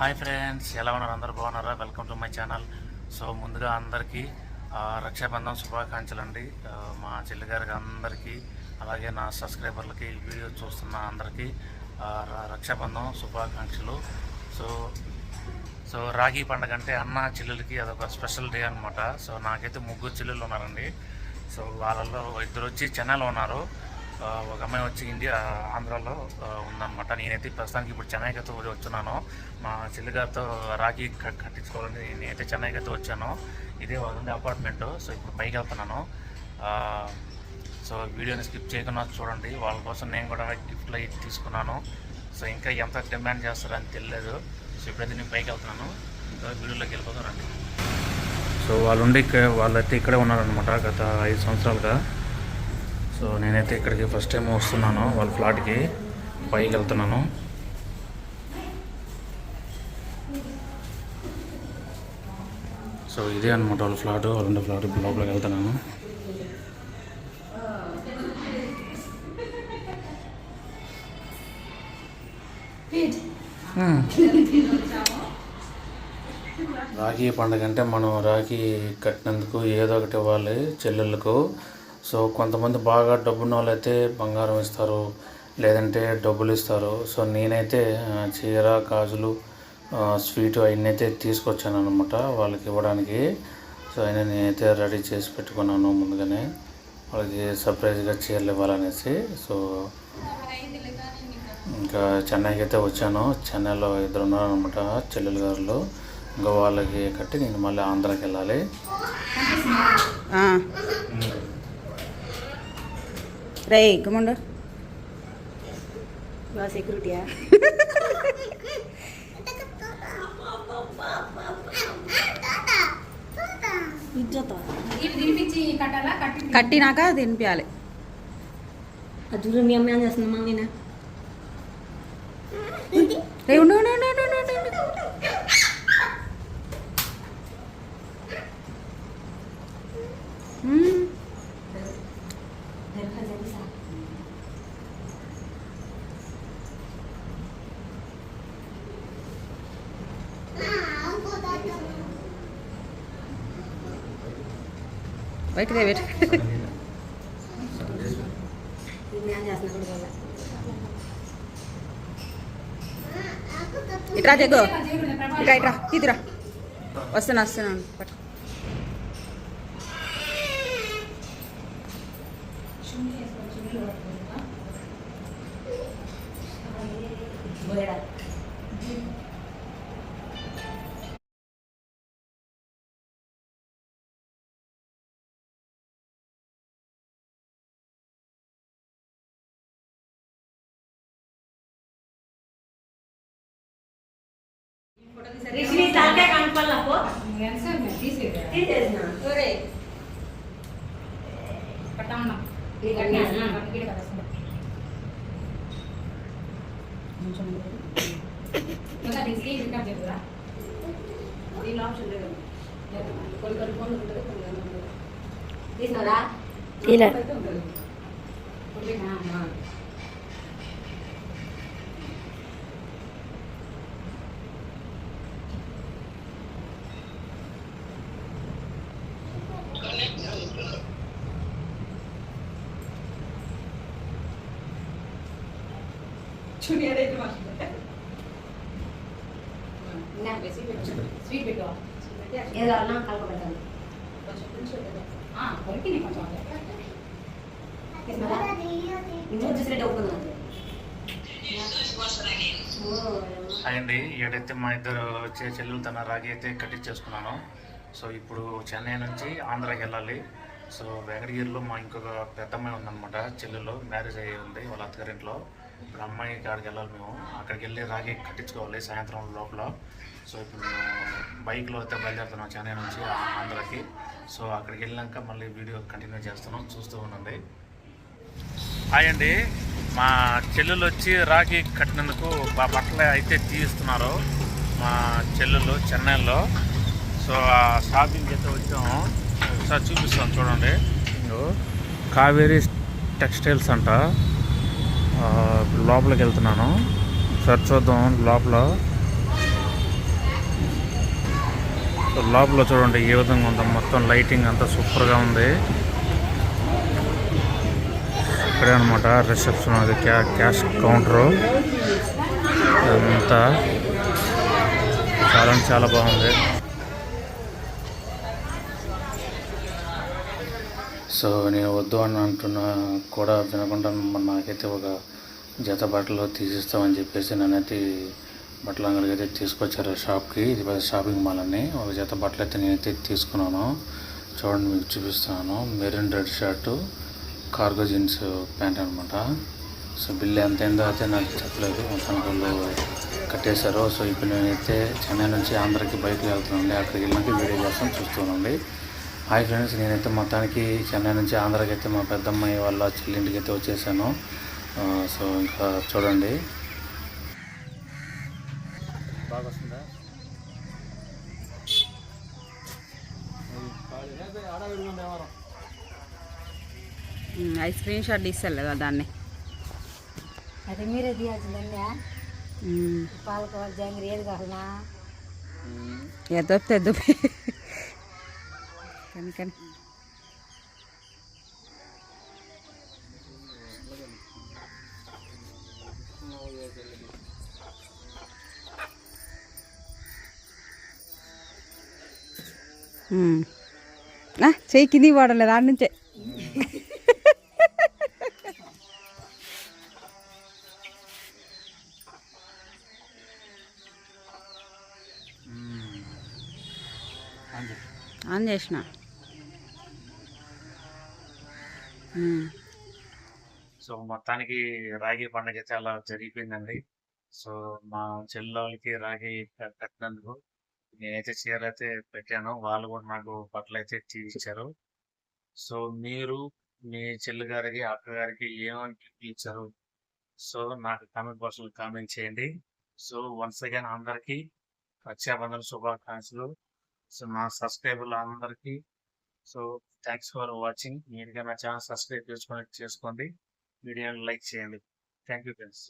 Hi friends ఎలా ఉన్నారు? అందరు బాగున్నారా? Welcome to my channel. So ముందుగా అందరికీ రక్షాబంధం శుభాకాంక్షలు అండి మా చెల్లిగారికి అందరికీ అలాగే నా సబ్స్క్రైబర్లకి వీడియో చూస్తున్న అందరికీ రక్షాబంధం శుభాకాంక్షలు. సో సో రాఖీ పండగ అంటే అన్న చెల్లెలకి అదొక స్పెషల్ డే అనమాట సో నాకైతే ముగ్గురు చెల్లెలు ఉన్నారండి. సో వాళ్ళలో ఇద్దరు వచ్చి చెన్నైలో ఉన్నారు. ఒక అమ్మాయి వచ్చి ఇండియా ఆంధ్రాలో ఉందన్నమాట. నేనైతే ప్రస్తుతానికి ఇప్పుడు చెన్నైకి అయితే వచ్చున్నాను. మా చెల్లి గారితో రాఖీ కట్టించుకోవాలని నేనైతే చెన్నైకి అయితే వచ్చాను. ఇదే వాళ్ళ అపార్ట్మెంట్. సో ఇప్పుడు పైకి వెళ్తున్నాను. సో వీడియోని స్కిప్ చేయకుండా చూడండి. వాళ్ళ కోసం నేను కూడా గిఫ్ట్లు అయితే తీసుకున్నాను. సో ఇంకా ఎంత డిమాండ్ చేస్తారని తెలియదు సో ఇప్పుడైతే నేను పైకి వెళ్తున్నాను. ఇంకా వీడియోలోకి వెళ్ళిపోతాను రండి. సో వాళ్ళు ఉండి ఇక్కడ వాళ్ళైతే ఇక్కడే ఉన్నారనమాట గత ఐదు సంవత్సరాలుగా. సో నేనైతే ఇక్కడికి ఫస్ట్ టైం వస్తున్నాను వాళ్ళ ఫ్లాట్కి పైకి వెళ్తున్నాను. సో ఇదే అనమాట వాళ్ళ ఫ్లాట్ వాళ్ళ ఫ్లాట్ లోపలికి వెళ్తున్నాను. మ్మ్. రాఖీ పండుగ అంటే మనం రాఖీ కట్టినందుకు ఏదో ఒకటి ఇవ్వాలి చెల్లెళ్ళకు. సో కొంతమంది బాగా డబ్బున్న వాళ్ళు అయితే బంగారం ఇస్తారు లేదంటే డబ్బులు ఇస్తారు. సో నేనైతే చీర గాజులు స్వీట్ అవన్నీ అయితే తీసుకొచ్చాను అనమాట వాళ్ళకి ఇవ్వడానికి. సో అయినా నేనైతే రెడీ చేసి పెట్టుకున్నాను ముందుగానే. వాళ్ళకి సర్ప్రైజ్గా చీరలు ఇవ్వాలనేసి. సో ఇంకా చెన్నైకి అయితే వచ్చాను. చెన్నైలో ఇద్దరు ఉన్నారనమాట చెల్లెలు గారులు. ఇంకా వాళ్ళకి కట్టి నేను మళ్ళీ ఆంధ్రాకి వెళ్ళాలి. రే గమ్ముండు సెక్యూరిటీయా కట్టినాక తినిపించాలి అది చూడు మీ అమ్మ ఏం చేస్తుంది మా నేను రే ఉండు ఉండు ఉండు ఉండు, ఉండు, బయట రే ఇట్రా జగ్గు ఇట్రా ఇట్రా తీరా వస్తున్నా వస్తున్నాను పట్టు. రిషి తలకే కనపడలేపో తీసేసిన. కట్టా ఉన్నాం ఇది స్వీట్ పెట్టు. ఏదో కలపబెట్టాలి కొరికి కొంచెం చూసినట్టు ఒప్పుకుందా అయింది. ఏడైతే మా ఇద్దరు వచ్చే చెల్లెలు తన రాగి అయితే కట్టించేసుకున్నాను. సో ఇప్పుడు చెన్నై నుంచి ఆంధ్రాకి వెళ్ళాలి. సో వెంకటగిరిలో మా ఇంకొక పెద్ద అమ్మాయి ఉందన్నమాట చెల్లెలు. మ్యారేజ్ అయ్యి ఉంది వాళ్ళ అత్తగారింట్లో ఇప్పుడు అమ్మాయి కాడికి వెళ్ళాలి మేము. అక్కడికి వెళ్ళి రాగి కట్టించుకోవాలి సాయంత్రం లోపల. సో ఇప్పుడు మేము బైక్లో అయితే బయలుదేరుతున్నాం చెన్నై నుంచి ఆంధ్రాకి. సో అక్కడికి వెళ్ళాక మళ్ళీ వీడియో కంటిన్యూ చేస్తున్నాం చూస్తూ ఉండండి. హాయ్ అండి. మా చెల్లెలు వచ్చి రాఖీ కట్టినందుకు మా బట్టలు అయితే తీస్తున్నారు మా చెల్లెలు చెన్నైలో. సో ఆ షాపింగ్ అయితే వచ్చాము. ఒకసారి చూపిస్తాం చూడండి. కావేరీ టెక్స్టైల్స్ అంట. లోపలికి వెళ్తున్నాను. సరి చూద్దాం లోపల. లోపల చూడండి ఏ విధంగా ఉందో. మొత్తం లైటింగ్ అంతా సూపర్గా ఉంది. ఇక్కడే అనమాట రిసెప్షన్ అది క్యా క్యాష్ కౌంటరు. అంతా చాలా చాలా బాగుంది. సో నేను వద్దు అని అంటున్నా కూడా వినకుండా నాకైతే ఒక జత బట్టలు తీసిస్తామని చెప్పేసి నన్నైతే బట్టల అంగడికి అయితే తీసుకొచ్చారు షాప్కి. ఇది పెద్ద షాపింగ్ మాల్ అని ఒక జత బట్టలు అయితే నేనైతే తీసుకున్నాను. చూడండి మీకు చూపిస్తున్నాను maroon red shirt cargo jeans pant అనమాట సో బిల్ ఎంత అయిందో అయితే నాకు చెప్పలేదు. మొత్తం వాళ్ళు కట్టేశారు. సో ఇప్పుడు నేనైతే చెన్నై నుంచి ఆంధ్రాకి బైక్లో వెళ్తున్నాండి అక్కడికి వెళ్ళినాక వీడియో చేస్తాను. చూస్తున్నాండి హాయ్ ఫ్రెండ్స్ నేనైతే మొత్తానికి చెన్నై నుంచి ఆంధ్రాకి అయితే మా పెద్దమ్మాయి వాళ్ళ చెల్లింటికి అయితే వచ్చేసాను సో ఇంకా చూడండి. బాగా వస్తుందా అది స్క్రీన్ షాట్ తీస్తారు కదా దాన్ని. అయితే మీరే తీయాల్సిందన్నా. పాలకోవాలి జాంగ్రీ ఏది కావాలనా ఎద్దొప్తే ఎద్దొప్పి కానీ కానీ ఉమ్. ఆ, చెయ్యి కిందికి వాడలేదు ఆడ నుంచే ఆన్ చేసిన సో మొత్తానికి రాగి పండుగ అయితే అలా జరిగిపోయిందండి. సో మా చెల్లెళ్ళకి రాగి కట్టినందుకు నేనైతే చీర అయితే పెట్టాను. వాళ్ళు కూడా నాకు బట్టలు అయితే ఇచ్చారు సో మీరు మీ చెల్లి గారికి అక్క గారికి ఏమని ఇచ్చారు సో నాకు కామెంట్ బాక్స్లో కామెంట్ చేయండి. సో వన్స్ అగైన్ అందరికీ రక్షాబంధన శుభాకాంక్షలు. సో నా సబ్స్క్రైబర్లు అందరికీ సో థ్యాంక్స్ ఫర్ వాచింగ్ మీరుగా నా ఛానల్ సబ్స్క్రైబ్ చేసుకొని చేసుకోండి. వీడియోని లైక్ చేయండి. Thank you friends